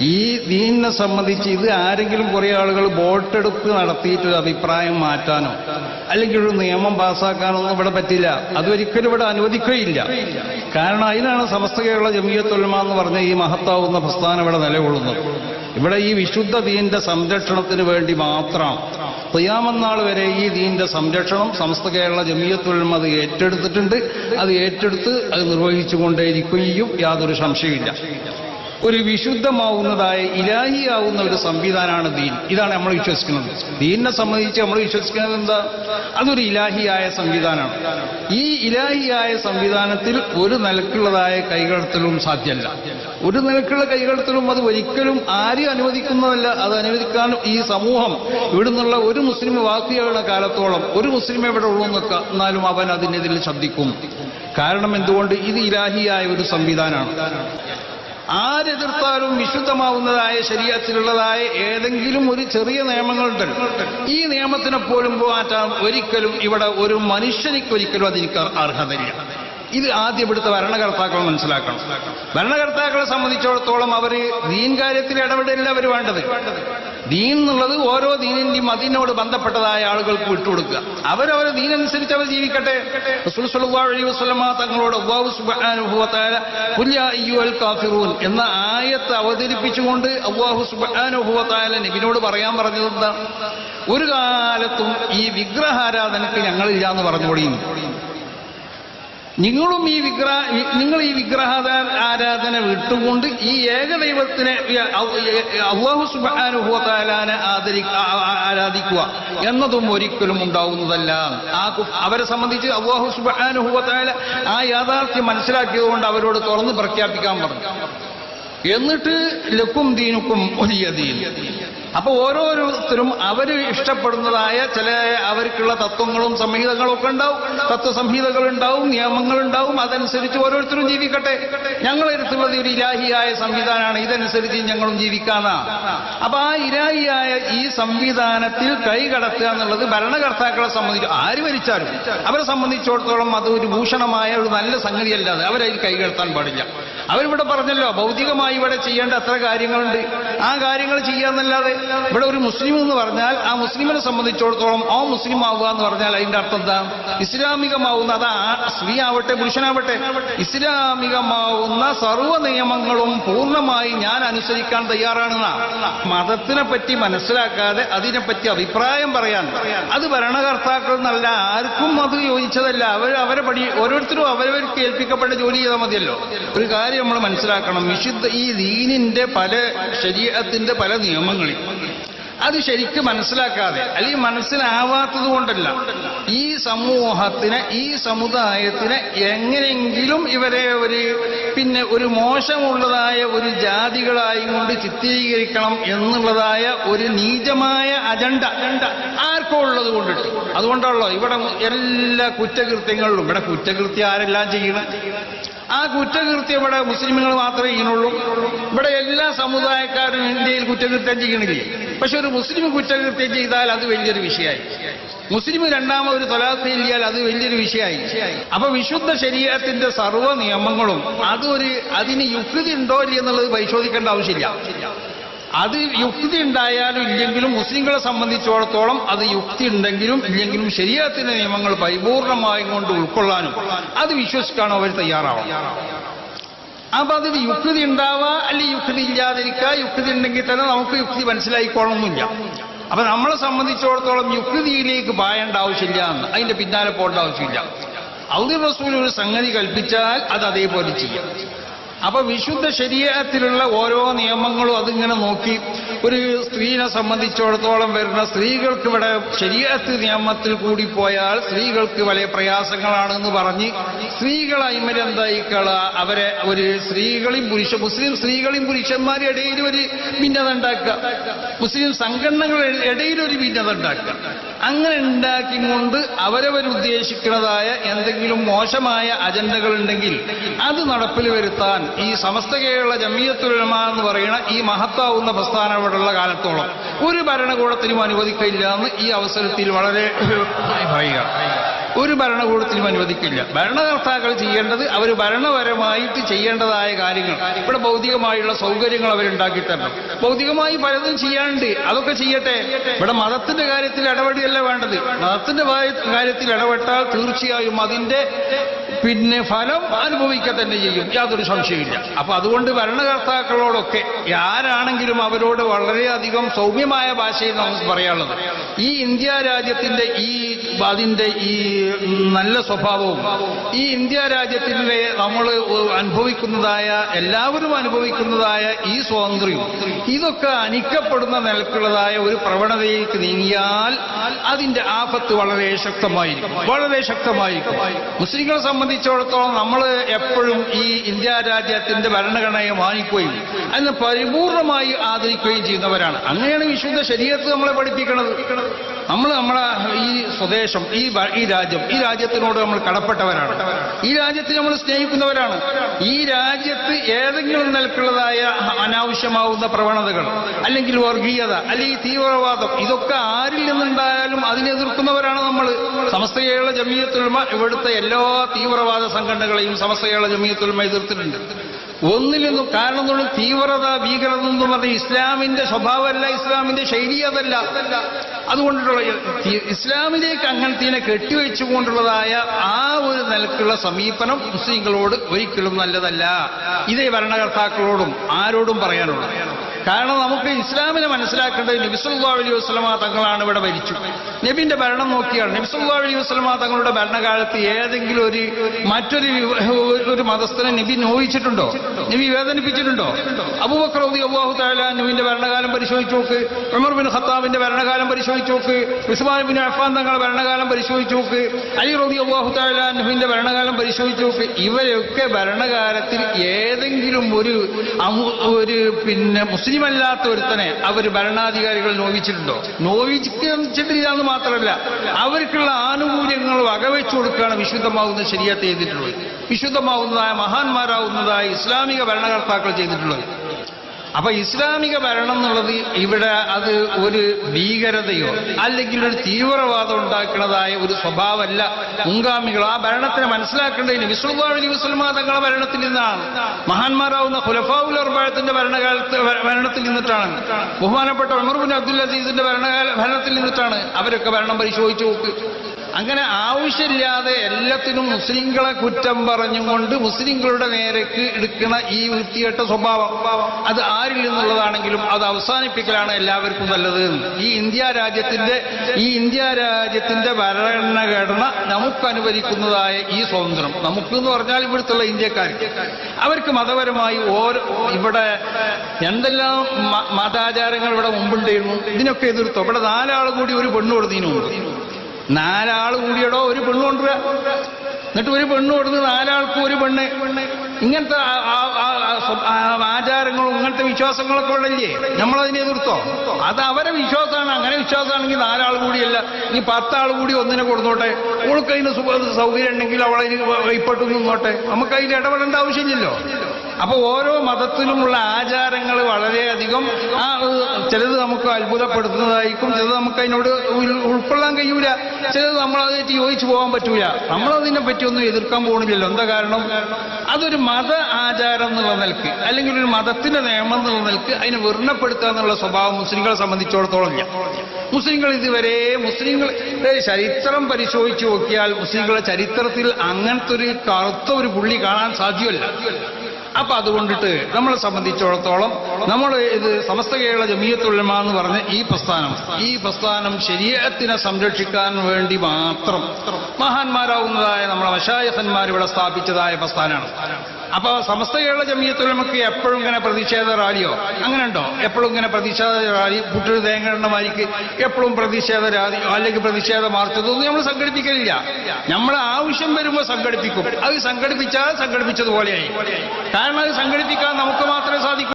ഈ ദീനിനെ സംബന്ധിച്ച് ഇത് ആരെങ്കിലും കുറെ ആളുകൾ വോട്ടെടുപ്പ് നടത്തിയിട്ട് അഭിപ്രായം മാറ്റാനോ അല്ലെങ്കിൽ ഒരു നിയമം പാസ്സാക്കാനോ ഒന്നും ഇവിടെ പറ്റില്ല. അതൊരിക്കലും ഇവിടെ അനുവദിക്കുകയില്ല. കാരണം അതിനാണ് സമസ്ത കേരള ജമിയത്തുലമ എന്ന് പറഞ്ഞ ഈ മഹത്താവുന്ന പ്രസ്ഥാനം ഇവിടെ നിലകൊള്ളുന്നത്. ഇവിടെ ഈ വിശുദ്ധ ദീന്റെ സംരക്ഷണത്തിന് വേണ്ടി മാത്രം ഖിയാമന്നാൾ വരെ ഈ ദീന്റെ സംരക്ഷണം സമസ്ത കേരള ജമിയത്തുലമ അത് ഏറ്റെടുത്തിട്ടുണ്ട്. അത് ഏറ്റെടുത്ത് അത് നിർവഹിച്ചുകൊണ്ടേയിരിക്കുകയും യാതൊരു സംശയമില്ല ഒരു വിശുദ്ധമാവുന്നതായ ഇലാഹിയാവുന്ന ഒരു സംവിധാനമാണ് ദീൻ. ഇതാണ് നമ്മൾ വിശ്വസിക്കുന്നത്. ദീനിനെ സംബന്ധിച്ച് നമ്മൾ വിശ്വസിക്കുന്നത് എന്താ? അതൊരു ഇലാഹിയായ സംവിധാനമാണ് ഈ ഇലാഹിയായ സംവിധാനത്തിൽ ഒരു നിലക്കുള്ളതായ കൈകടത്തലും സാധ്യമല്ല. ഒരു നിലക്കുള്ള കൈകടത്തലും അത് ഒരിക്കലും ആരും അനുവദിക്കുന്നതല്ല. അത് അനുവദിക്കാൻ ഈ സമൂഹം ഇവിടുന്നുള്ള ഒരു മുസ്ലിം വാക്കിയാകുന്ന കാലത്തോളം ഒരു മുസ്ലിം എവിടെ ഉള്ളൂ എന്നാലും അവൻ അതിനെതിരെ ശബ്ദിക്കും കാരണം എന്തുകൊണ്ട്? ഇത് ഇലാഹിയായ ഒരു സംവിധാനമാണ്. ആരെതിർത്താലും വിശുദ്ധമാവുന്നതായ ശരീരത്തിലുള്ളതായ ഏതെങ്കിലും ഒരു ചെറിയ നിയമങ്ങളുണ്ട്. ഈ നിയമത്തിനെ പോലും ഒരിക്കലും ഇവിടെ ഒരു മനുഷ്യനിക്ക് ഒരിക്കലും അതിന് അർഹതയില്ല. ഇത് ആദ്യം ഇവിടുത്തെ ഭരണകർത്താക്കൾ മനസ്സിലാക്കണം. ഭരണകർത്താക്കളെ സംബന്ധിച്ചിടത്തോളം അവർ ദീൻ കാര്യത്തിൽ ഇടപെടലില്ല അവർ വേണ്ടത്. ദീൻ എന്നുള്ളത് ഓരോ ദീനിന്റെയും അതിനോട് ബന്ധപ്പെട്ടതായ ആളുകൾക്ക് വിട്ടുകൊടുക്കുക അവരവരെ ദീനനുസരിച്ച് അവർ ജീവിക്കട്ടെ. അലൈഹി തങ്ങളോട് കാഫിറൂൻ എന്ന ആയത്ത് അവതരിപ്പിച്ചുകൊണ്ട് സുബ്ഹാനഹു വ നബിനോട് പറയാൻ പറഞ്ഞത് എന്താ? ഒരു കാലത്തും ഈ വിഗ്രഹാരാധനക്ക് ഞങ്ങളില്ല എന്ന് പറഞ്ഞുകൊടിയുന്നു നിങ്ങളും ഈ വിഗ്രഹ നിങ്ങൾ ഈ വിഗ്രഹ ആരാധന വിട്ടുകൊണ്ട് ഈ ഏകദൈവത്തിനെ അള്ളാഹു സുബാനുഭവത്താലാനെ ആദരി ആരാധിക്കുക എന്നതും ഒരിക്കലും ഉണ്ടാവുന്നതല്ല. ആ അവരെ സംബന്ധിച്ച് അള്ളാഹു സുബാനുഭവത്താല ആ യാഥാർത്ഥ്യം മനസ്സിലാക്കിയതുകൊണ്ട് അവരോട് തുറന്ന് പ്രഖ്യാപിക്കാൻ പറഞ്ഞു. എന്നിട്ട് ലക്കും ദീനുക്കും ഒരു അപ്പൊ ഓരോരുത്തരും അവർ ഇഷ്ടപ്പെടുന്നതായ ചില അവർക്കുള്ള തത്വങ്ങളും സംഹിതകളും ഒക്കെ ഉണ്ടാവും. തത്വസംഹിതകൾ ഉണ്ടാവും നിയമങ്ങൾ ഉണ്ടാവും. അതനുസരിച്ച് ഓരോരുത്തരും ജീവിക്കട്ടെ. ഞങ്ങൾ എടുത്തുള്ളത് ഒരു ഇലാഹിയായ സംവിധാനമാണ് ഇതനുസരിച്ച് ഞങ്ങളും ജീവിക്കാന്നാ. അപ്പൊ ആ ഇലാഹിയായ ഈ സംവിധാനത്തിൽ കൈകടത്തുക എന്നുള്ളത് ഭരണകർത്താക്കളെ സംബന്ധിച്ച് ആര് ഭരിച്ചാലും. അവരെ സംബന്ധിച്ചിടത്തോളം അത് ഒരു ഭൂഷണമായ ഒരു നല്ല സംഗതിയല്ലാതെ അവരതിൽ കൈകടത്താൻ പാടില്ല. അവരിവിടെ പറഞ്ഞല്ലോ ഭൗതികമായി ഇവിടെ ചെയ്യേണ്ട അത്ര കാര്യങ്ങളുണ്ട്. ആ കാര്യങ്ങൾ ചെയ്യാന്നല്ലാതെ ഇവിടെ ഒരു മുസ്ലിം എന്ന് പറഞ്ഞാൽ ആ മുസ്ലിമിനെ സംബന്ധിച്ചിടത്തോളം ആ മുസ്ലിം ആവുക എന്ന് പറഞ്ഞാൽ അതിന്റെ അർത്ഥം എന്താ? ഇസ്ലാമികമാവുന്ന അത് സ്ത്രീ ആവട്ടെ പുരുഷനാവട്ടെ ഇസ്ലാമികമാവുന്ന സർവ നിയമങ്ങളും പൂർണമായി ഞാൻ അനുസരിക്കാൻ തയ്യാറാണെന്നാ. മതത്തിനെ പറ്റി മനസ്സിലാക്കാതെ അതിനെപ്പറ്റി അഭിപ്രായം പറയാൻ. അത് ഭരണകർത്താക്കൾ എന്നല്ല ആർക്കും അത് യോജിച്ചതല്ല. അവർ അവരെ പടി ഓരോരുത്തരും അവരവർക്ക് ഏൽപ്പിക്കപ്പെട്ട ജോലി ചെയ്താൽ മതിയല്ലോ. ഒരു കാര്യം നമ്മൾ മനസ്സിലാക്കണം. വിശുദ്ധ ഈ ദീനിന്റെ പല ശരീരത്തിന്റെ പല നിയമങ്ങളിൽ. അത് ശരിക്കും മനസ്സിലാക്കാതെ അല്ലെങ്കിൽ മനസ്സിലാവാത്തത് കൊണ്ടല്ല. ഈ സമൂഹത്തിന് ഈ സമുദായത്തിന് എങ്ങനെയെങ്കിലും ഇവരെ ഒരു പിന്നെ ഒരു മോശമുള്ളതായ ഒരു ജാതികളായി കൊണ്ട് ചിത്രീകരിക്കണം എന്നുള്ളതായ ഒരു നീചമായ അജണ്ട ആർക്കോ ഉള്ളത് കൊണ്ടിട്ട്. അതുകൊണ്ടാണല്ലോ ഇവിടെ എല്ലാ കുറ്റകൃത്യങ്ങളിലും ഇവിടെ കുറ്റകൃത്യം ആരെല്ലാം ചെയ്യണം? ആ കുറ്റകൃത്യം ഇവിടെ മുസ്ലിമുകൾ മാത്രമേ ചെയ്യുന്നുള്ളൂ ഇവിടെ എല്ലാ സമുദായക്കാരും ഇന്ത്യയിൽ കുറ്റകൃത്യം ചെയ്യണില്ലേ പക്ഷെ ഒരു മുസ്ലിം കുറ്റകൃത്യം ചെയ്താൽ അത് വലിയൊരു വിഷയമായി. മുസ്ലിം രണ്ടാമതൊരു തൊലാത്ത് ചെയ്യാൽ അത് വലിയൊരു വിഷയമായി. അപ്പൊ വിശുദ്ധ ശരീരത്തിന്റെ സർവ നിയമങ്ങളും അതൊരു അതിന് യുക്തി ഉണ്ടോ എന്നുള്ളത് പരിശോധിക്കേണ്ട ആവശ്യമില്ല. അത് യുക്തി ഉണ്ടായാലും ഇല്ലെങ്കിലും മുസ്ലിങ്ങളെ സംബന്ധിച്ചിടത്തോളം അത് യുക്തി ഉണ്ടെങ്കിലും ഇല്ലെങ്കിലും ശരീരത്തിന്റെ നിയമങ്ങൾ പരിപൂർണമായും കൊണ്ട് ഉൾക്കൊള്ളാനും അത് വിശ്വസിക്കാനും അവർ തയ്യാറാവണം. അപ്പൊ അതിന് യുക്തി ഉണ്ടാവുക അല്ലെങ്കിൽ യുക്തി ഇല്ലാതിരിക്കുക? യുക്തി ഉണ്ടെങ്കിൽ തന്നെ നമുക്ക് യുക്തി മനസ്സിലായിക്കോളണമെന്നില്ല അപ്പൊ നമ്മളെ സംബന്ധിച്ചിടത്തോളം യുക്തിയിലേക്ക് പായേണ്ട ആവശ്യമില്ല എന്ന്. അതിന്റെ പിന്നാലെ പോകേണ്ട ആവശ്യമില്ല. ഔദ്യ റസൂൽ ഒരു സംഗതി കൽപ്പിച്ചാൽ അത് അതേപോലെ ചെയ്യാം. അപ്പൊ വിശുദ്ധ ശരീരത്തിലുള്ള ഓരോ നിയമങ്ങളും അതിങ്ങനെ നോക്കി. ഒരു സ്ത്രീനെ സംബന്ധിച്ചിടത്തോളം വരുന്ന സ്ത്രീകൾക്ക് ഇവിടെ ശരീരത്ത് നിയമത്തിൽ കൂടി പോയാൽ സ്ത്രീകൾക്ക് വലിയ പ്രയാസങ്ങളാണെന്ന് പറഞ്ഞ് സ്ത്രീകൾ അയിമരെന്തായിക്കള അവരെ ഒരു സ്ത്രീകളെയും പുരുഷ മുസ്ലിം സ്ത്രീകളെയും പുരുഷന്മാരും ഇടയിൽ ഒരു ഭിന്നത ഉണ്ടാക്കുക. മുസ്ലിം സംഘടനകളുടെ ഇടയിൽ ഒരു ഭിന്നത ഉണ്ടാക്കുക. അങ്ങനെ ഉണ്ടാക്കിക്കൊണ്ട് അവരവരുദ്ദേശിക്കുന്നതായ എന്തെങ്കിലും മോശമായ അജണ്ടകൾ ഉണ്ടെങ്കിൽ അത് നടപ്പിൽ വരുത്താൻ ഈ സമസ്ത കേരള ജമീയത്തുലമ എന്ന് പറയുന്ന ഈ മഹത്താവുന്ന പ്രസ്ഥാനം ഇവിടെയുള്ള കാലത്തോളം ഒരു ഭരണകൂടത്തിനും അനുവദിക്കില്ല എന്ന് ഈ അവസരത്തിൽ വളരെ പറയുക. ഒരു ഭരണകൂടത്തിനും അനുവദിക്കില്ല. ഭരണകർത്താക്കൾ ചെയ്യേണ്ടത് അവർ ഭരണപരമായിട്ട് ചെയ്യേണ്ടതായ കാര്യങ്ങൾ. ഇവിടെ ഭൗതികമായുള്ള സൗകര്യങ്ങൾ അവരുണ്ടാക്കി ഭൗതികമായി പലതും ചെയ്യാണ്ട് അതൊക്കെ ചെയ്യട്ടെ. ഇവിടെ മതത്തിന്റെ കാര്യത്തിൽ ഇടപെടിയല്ല വേണ്ടത്. മതത്തിന്റെ കാര്യത്തിൽ ഇടപെട്ടാൽ തീർച്ചയായും അതിന്റെ പിന്നെ ഫലം അനുഭവിക്കുക തന്നെ ചെയ്യും. യാതൊരു സംശയമില്ല അപ്പൊ അതുകൊണ്ട് ഭരണകർത്താക്കളോടൊക്കെ ആരാണെങ്കിലും അവരോട് വളരെയധികം സൗമ്യമായ ഭാഷയിൽ നമുക്ക് പറയാനുള്ളത്. ഈ ഇന്ത്യ രാജ്യത്തിന്റെ ഈ അതിന്റെ ഈ നല്ല സ്വഭാവവും. ഈ ഇന്ത്യ രാജ്യത്തിൽ നമ്മൾ അനുഭവിക്കുന്നതായ എല്ലാവരും അനുഭവിക്കുന്നതായ ഈ സ്വാതന്ത്ര്യവും ഇതൊക്കെ അനിക്കപ്പെടുന്ന നിലക്കുള്ളതായ ഒരു പ്രവണതയിലേക്ക് നീങ്ങിയാൽ അതിന്റെ ആപത്ത് വളരെ ശക്തമായിരിക്കും. വളരെ ശക്തമായിരിക്കും. മുസ്ലിങ്ങളെ സംബന്ധിച്ചിടത്തോളം നമ്മൾ എപ്പോഴും ഈ ഇന്ത്യ രാജ്യത്തിന്റെ ഭരണഘടനയെ മാനിക്കുകയും അതിനെ പരിപൂർണമായി ആദരിക്കുകയും ചെയ്യുന്നവരാണ്. അങ്ങനെയാണ് വിശുദ്ധ ശരീരത്ത് നമ്മളെ പഠിപ്പിക്കുന്നത് നമ്മൾ നമ്മളെ ഈ സ്വദേശം ഈ ഈ രാജ്യം ഈ രാജ്യത്തിനോട് നമ്മൾ കടപ്പെട്ടവരാണ്. ഈ രാജ്യത്തെ നമ്മൾ സ്നേഹിക്കുന്നവരാണ്. ഈ രാജ്യത്ത് ഏതെങ്കിലും നിലക്കുള്ളതായ അനാവശ്യമാവുന്ന പ്രവണതകൾ അല്ലെങ്കിൽ വർഗീയത അല്ലെങ്കിൽ തീവ്രവാദം ഇതൊക്കെ ആരിൽ നിന്നുണ്ടായാലും അതിനെ എതിർക്കുന്നവരാണ് നമ്മൾ സമസ്തകേരള ജമീയത്തുൽമ ഇവിടുത്തെ എല്ലാ തീവ്രവാദ സംഘടനകളെയും സമസ്തകേരള ജമീയത്തുൽമ എതിർത്തിട്ടുണ്ട്. ഒന്നിൽ നിന്നും കാരണം എന്നുള്ള തീവ്രത ഭീകരത എന്ന് പറഞ്ഞ ഇസ്ലാമിന്റെ സ്വഭാവമല്ല ഇസ്ലാമിന്റെ ശൈലി അതല്ല. അതുകൊണ്ടുള്ള ഇസ്ലാമിലേക്ക് അങ്ങനത്തെ കെട്ടിവെച്ചുകൊണ്ടുള്ളതായ ആ ഒരു നിലക്കുള്ള സമീപനം മുസ്ലിങ്ങളോട് ഒരിക്കലും നല്ലതല്ല. ഇതേ ഭരണകർത്താക്കളോടും ആരോടും പറയാനുള്ളത്. കാരണം നമുക്ക് ഇസ്ലാമിനെ മനസ്സിലാക്കേണ്ടത് നബിസുല്ലാ അലൈഹി വസ്ലമ തങ്ങളാണ് ഇവിടെ ഭരിച്ചു നബിന്റെ ഭരണം നോക്കിയാണ്. നബിസുല്ലാ അലൈഹി വസ്ലമ തങ്ങളുടെ ഭരണകാലത്ത് ഏതെങ്കിലും ഒരു മറ്റൊരു ഒരു മതസ്ഥനെ നബി നോവിച്ചിട്ടുണ്ടോ? നബി വേദനിപ്പിച്ചിട്ടുണ്ടോ? അബൂബക്കർ റളിയല്ലാഹു അള്ളാഹു താല നബിന്റെ ഭരണകാലം പരിശോധിച്ചു നോക്ക്. ഉമർ ബിൻ ഖത്താബിന്റെ ഭരണകാലം പരിശോധിച്ചു നോക്ക്. ഉസ്മാൻ ബിൻ അഫ്ഫാൻ തങ്ങളുടെ ഭരണകാലം പരിശോധിച്ചു നോക്ക്. അലി റബി അള്ളാഹു താല നബിന്റെ ഭരണകാലം പരിശോധിച്ചു നോക്ക്. ഇവരൊക്കെ ഭരണകാലത്തിൽ ഏതെങ്കിലും ഒരു ഒരു പിന്നെ മുസ്ലിം അല്ലാത്ത ഒരുത്തനെ അവർ ഭരണാധികാരികൾ നോവിച്ചിട്ടുണ്ടോ? നോവിച്ചിട്ടില്ല എന്ന് മാത്രമല്ല അവർക്കുള്ള ആനുകൂല്യങ്ങൾ വകവെച്ചു കൊടുക്കുകയാണ് വിശുദ്ധമാവുന്ന ശരിയത്ത് ചെയ്തിട്ടുള്ളത്. വിശുദ്ധമാവുന്നതായ മഹാന്മാരാവുന്നതായ ഇസ്ലാമിക ഭരണകർത്താക്കൾ ചെയ്തിട്ടുള്ളത്. അപ്പൊ ഇസ്ലാമിക ഭരണം എന്നുള്ളത് ഇവിടെ അത് ഒരു ഭീകരതയോ അല്ലെങ്കിൽ ഒരു തീവ്രവാദം ഉണ്ടാക്കുന്നതായ ഒരു സ്വഭാവമല്ല. മുൻഗാമികൾ ആ ഭരണത്തിനെ മനസ്സിലാക്കേണ്ടതിന് വിശ്വഭാവി മുസ്ലിമാ തങ്ങളുടെ ഭരണത്തിൽ നിന്നാണ്. മഹാന്മാരാവുന്ന ഖുലഫാവുൽ ഉർബാഴത്തിന്റെ ഭരണകാലത്ത് ഭരണത്തിൽ നിന്നിട്ടാണ്. ബഹുമാനപ്പെട്ട ഉമർബിൻ അബ്ദുൽ അസീസിന്റെ ഭരണകാല ഭരണത്തിൽ നിന്നിട്ടാണ് അവരൊക്കെ ഭരണം പരിശോധിച്ചു നോക്ക്. അങ്ങനെ ആവശ്യമില്ലാതെ എല്ലാത്തിനും മുസ്ലിങ്ങളെ കുറ്റം പറഞ്ഞുകൊണ്ട് മുസ്ലിങ്ങളുടെ നേരേക്ക് എടുക്കുന്ന ഈ വൃത്തികെട്ട സ്വഭാവം അത് ആരിൽ നിന്നുള്ളതാണെങ്കിലും അത് അവസാനിപ്പിക്കലാണ് എല്ലാവർക്കും നല്ലത്. ഈ ഇന്ത്യ രാജ്യത്തിന്റെ ഈ ഇന്ത്യ രാജ്യത്തിന്റെ ഭരണഘടന നമുക്ക് അനുവദിക്കുന്നതായ ഈ സ്വാതന്ത്ര്യം. നമുക്ക് എന്ന് പറഞ്ഞാൽ ഇവിടുത്തുള്ള ഇന്ത്യക്കാർ. അവർക്ക് മതപരമായി ഓരോ ഇവിടെ എന്തെല്ലാം മതാചാരങ്ങൾ ഇവിടെ മുമ്പുണ്ടായിരുന്നു ഇതിനൊക്കെ എതിർത്തു? ഇവിടെ നാലാൾ കൂടി ഒരു പെണ്ണു കൊടുത്തതിനു മുമ്പ്. നാലാൾ കൂടിയടോ ഒരു പെണ്ണ് കൊണ്ടുവരിക എന്നിട്ട് ഒരു പെണ്ണ് കൊടുത്ത് നാലാൾക്കും ഒരു പെണ്ണ്. ഇങ്ങനത്തെ ആചാരങ്ങളും ഇങ്ങനത്തെ വിശ്വാസങ്ങളൊക്കെ ഉള്ളല്ലേ നമ്മളതിനെ എതിർത്തോ അത് അവരെ വിശ്വാസമാണ്. അങ്ങനെ വിശ്വാസമാണെങ്കിൽ നാലാൾ കൂടിയല്ല. ഇനി പത്താൾ കൂടി ഒന്നിനെ കൊടുത്തോട്ടെ ഓൾക്ക് സൗകര്യം ഉണ്ടെങ്കിൽ അവളതിന് കൈപ്പെട്ടു നിന്നോട്ടെ. നമുക്ക് അതിൽ ഇടപെടേണ്ട ആവശ്യമില്ലല്ലോ. അപ്പൊ ഓരോ മതത്തിലുമുള്ള ആചാരങ്ങൾ വളരെയധികം ആ ചിലത് നമുക്ക് അത്ഭുതപ്പെടുത്തുന്നതായിരിക്കും ചിലത് നമുക്ക് അതിനോട് ഉൾ- ഉൾക്കൊള്ളാൻ കഴിയൂല ചിലത് നമ്മളതായിട്ട് യോജിച്ചു പോകാൻ പറ്റൂല. നമ്മളതിനെ പറ്റിയൊന്നും എതിർക്കാൻ പോകണില്ലല്ലോ എന്താ കാരണം? അതൊരു മത ആചാരം എന്നുള്ള നിലയ്ക്ക് അല്ലെങ്കിൽ ഒരു മതത്തിന്റെ നിയമം എന്നുള്ള നിലയ്ക്ക് അതിനെ വർണപ്പെടുത്തുക എന്നുള്ള സ്വഭാവം മുസ്ലിങ്ങളെ സംബന്ധിച്ചിടത്തോളം ഇല്ല. മുസ്ലിങ്ങൾ ഇതുവരെ മുസ്ലിങ്ങൾ ചരിത്രം പരിശോധിച്ചു നോക്കിയാൽ മുസ്ലിങ്ങളുടെ ചരിത്രത്തിൽ അങ്ങനത്തെ ഒരു കറുത്ത ഒരു പുള്ളി കാണാൻ സാധ്യമല്ല. അപ്പൊ അതുകൊണ്ടിട്ട് നമ്മളെ സംബന്ധിച്ചിടത്തോളം നമ്മൾ ഇത് സമസ്ത കേരള ജമീയത്തുലമ എന്ന് പറഞ്ഞ ഈ പ്രസ്ഥാനം ഈ പ്രസ്ഥാനം ശരീരത്തിനെ സംരക്ഷിക്കാൻ വേണ്ടി മാത്രം മഹാന്മാരാകുന്നതായ നമ്മളെ മഷായഹന്മാർ ഇവിടെ സ്ഥാപിച്ചതായ പ്രസ്ഥാനമാണ്. അപ്പൊ സമസ്ത കേരള ജമീയത്തിൽ നമുക്ക് എപ്പോഴും ഇങ്ങനെ പ്രതിഷേധ റാലിയോ? അങ്ങനെ ഉണ്ടോ എപ്പോഴും ഇങ്ങനെ പ്രതിഷേധ റാലി പുട്ടൊരു തേങ്ങണ്ണമാരിക്ക് എപ്പോഴും പ്രതിഷേധ റാലിയോ അല്ലെങ്കിൽ പ്രതിഷേധ മാർച്ച് ഇതൊന്നും നമ്മൾ സംഘടിപ്പിക്കലില്ല. നമ്മൾ ആവശ്യം വരുമ്പോൾ സംഘടിപ്പിക്കും. അത് സംഘടിപ്പിച്ചാൽ സംഘടിപ്പിച്ചതുപോലെയായി. കാരണം അത് സംഘടിപ്പിക്കാൻ നമുക്ക് മാത്രമേ സാധിക്കൂ.